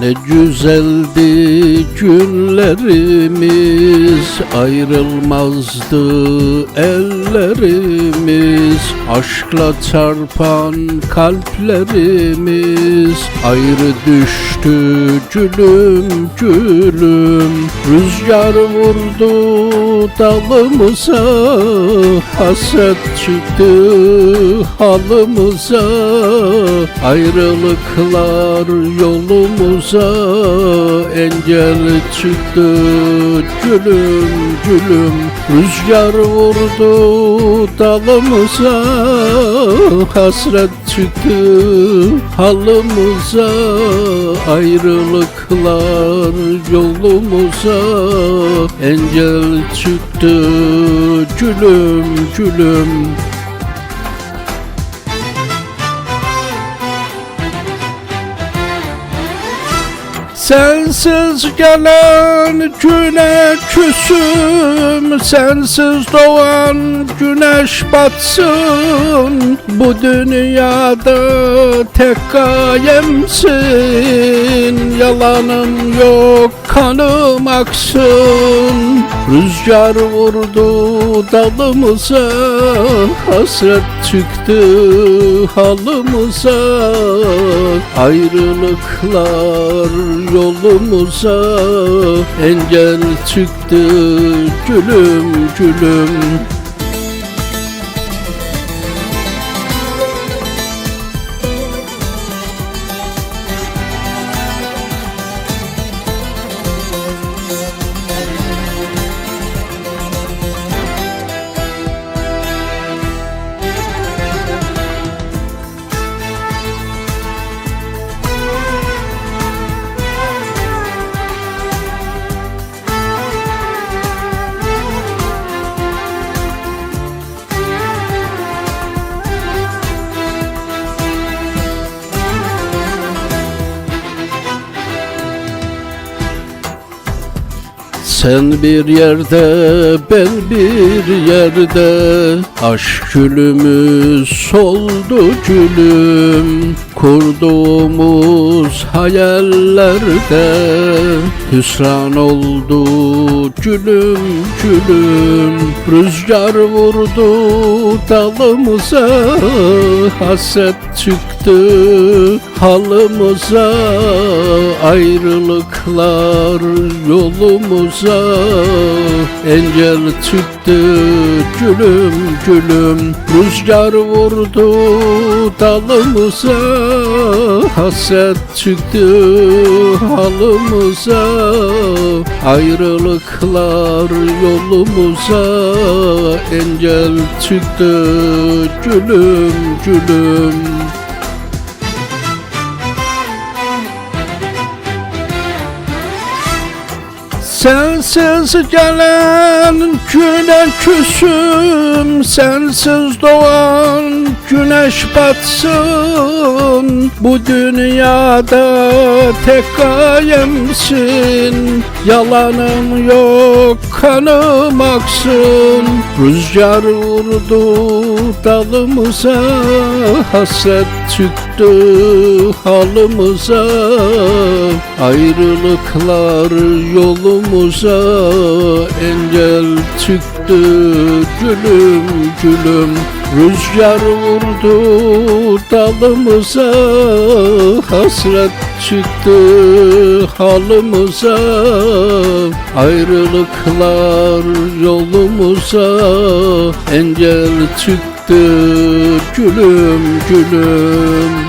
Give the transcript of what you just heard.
Ne güzeldi günlerimiz Ayrılmazdı ellerimiz. Aşkla çarpan kalplerimiz Ayrı düştü gülüm gülüm. Rüzgar vurdu dalımıza Hasret çıktı halımıza. Ayrılıklar yolumuza Engel çıktı gülüm gülüm. Rüzgar vurdu dalımıza Hasret çıktı halımıza. Ayrılıklar yolumuza Engel çıktı gülüm gülüm Sensiz gelen güne küsüm Sensiz doğan güneş batsın. Bu dünyada tek gayemsin Yalanım yok kanım aksın. Rüzgar vurdu dalımıza Hasret çıktı halımıza. Ayrılıklar yolumuza Engel çıktı gülüm gülüm Sen bir yerde ben bir yerde. Aşk gülümüz soldu gülüm Kurduğumuz hayallerde Hüsran oldu gülüm gülüm. Rüzgar vurdu dalımıza Hasret çıktı halımıza. Ayrılıklar yolumuza Engel çıktı gülüm gülüm. Rüzgar vurdu dalımıza Hasret çıktı halımıza Ayrılıklar yolumuza. Engel çıktı gülüm gülüm Sensiz gelen güne küsüm Sensiz doğan güneş batsın. Bu dünyada tek gayemsin Yalanım yok kanım aksın. Rüzgar vurdu dalımıza Hasret çıktı halımıza. Ayrılıklar yolumuza Engel çıktı gülüm gülüm. Rüzgar vurdu dalımıza Hasret çıktı halımıza Ayrılıklar yolumuza. Engel çıktı gülüm gülüm